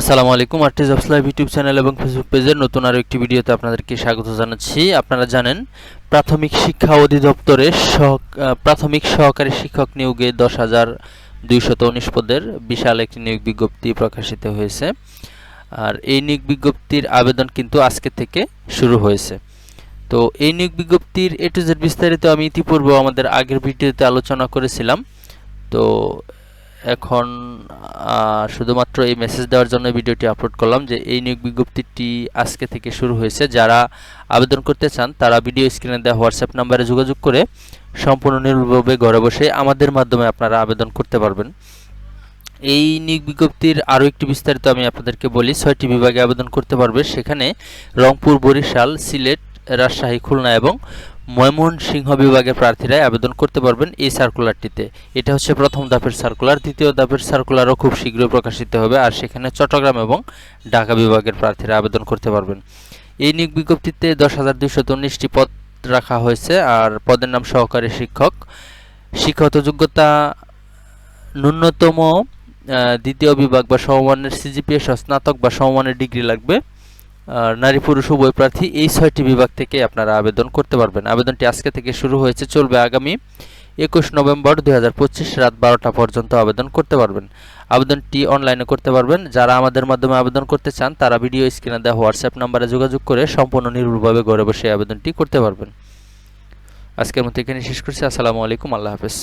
আসসালামু আলাইকুম arts of live YouTube channel এবং ফেসবুক পেজের নতুন আরও একটি ভিডিওতে আপনাদেরকে স্বাগত জানাচ্ছি। আপনারা জানেন, প্রাথমিক শিক্ষা অধিদপ্তরের প্রাথমিক সহকারী শিক্ষক নিয়োগে দশ হাজার দুইশত উনিশ পদের বিশাল একটি নিয়োগ বিজ্ঞপ্তি প্রকাশিত হয়েছে। আর এই নিয়োগ বিজ্ঞপ্তির আবেদন কিন্তু আজকে থেকে শুরু হয়েছে। তো এই নিয়োগ বিজ্ঞপ্তির এ টু জেড বিস্তারিত আমি ইতিপূর্বে আমাদের আগের ভিডিওতে আলোচনা করেছিলাম। তো এখন শুধুমাত্র এই মেসেজ দেওয়ার জন্য ভিডিওটি আপলোড করলাম যে এই নিয়োগ বিজ্ঞপ্তিটি আজকে থেকে শুরু হয়েছে। যারা আবেদন করতে চান, তারা ভিডিও স্ক্রিনে দেওয়া হোয়াটসঅ্যাপ নাম্বারে যোগাযোগ করে সম্পূর্ণ নির্ভুলভাবে ঘরে বসে আমাদের মাধ্যমে আপনারা আবেদন করতে পারবেন। এই নিয়োগ বিজ্ঞপ্তির আরও একটি বিস্তারিত আমি আপনাদেরকে বলি। ছয়টি বিভাগে আবেদন করতে পারবে। সেখানে রংপুর, বরিশাল, সিলেট, রাজশাহী, খুলনা এবং ময়মনসিংহ বিভাগের প্রার্থীরাই আবেদন করতে পারবেন এই সার্কুলারটিতে। এটা হচ্ছে প্রথম ধাপের সার্কুলার, দ্বিতীয় ধাপের সার্কুলারও খুব শীঘ্রই প্রকাশিত হবে আর সেখানে চট্টগ্রাম এবং ঢাকা বিভাগের প্রার্থীরা আবেদন করতে পারবেন। এই নিয়োগ বিজ্ঞপ্তিতে দশ হাজার দুইশো উনিশটি পদ রাখা হয়েছে আর পদের নাম সহকারী শিক্ষক। শিক্ষাগত যোগ্যতা ন্যূনতম দ্বিতীয় বিভাগ বা সমমানের সিজিপিএস স্নাতক বা সমমানের ডিগ্রি লাগবে। নারী পুরুষ উভয় প্রার্থী এই ছয়টি বিভাগ থেকে আপনারা আবেদন করতে পারবেন। আবেদনটি আজকে থেকে শুরু হয়েছে, চলবে আগামী একুশ নভেম্বর দুই রাত বারোটা পর্যন্ত আবেদন করতে পারবেন। আবেদনটি অনলাইনে করতে পারবেন। যারা আমাদের মাধ্যমে আবেদন করতে চান, তারা ভিডিও স্ক্রিনে দেওয়া হোয়াটসঅ্যাপ নাম্বারে যোগাযোগ করে সম্পূর্ণ নির্ভুলভাবে ঘরে বসে আবেদনটি করতে পারবেন। আজকের মতো এখানে শেষ করছি। আসসালামু আলাইকুম। আল্লাহ হাফেজ।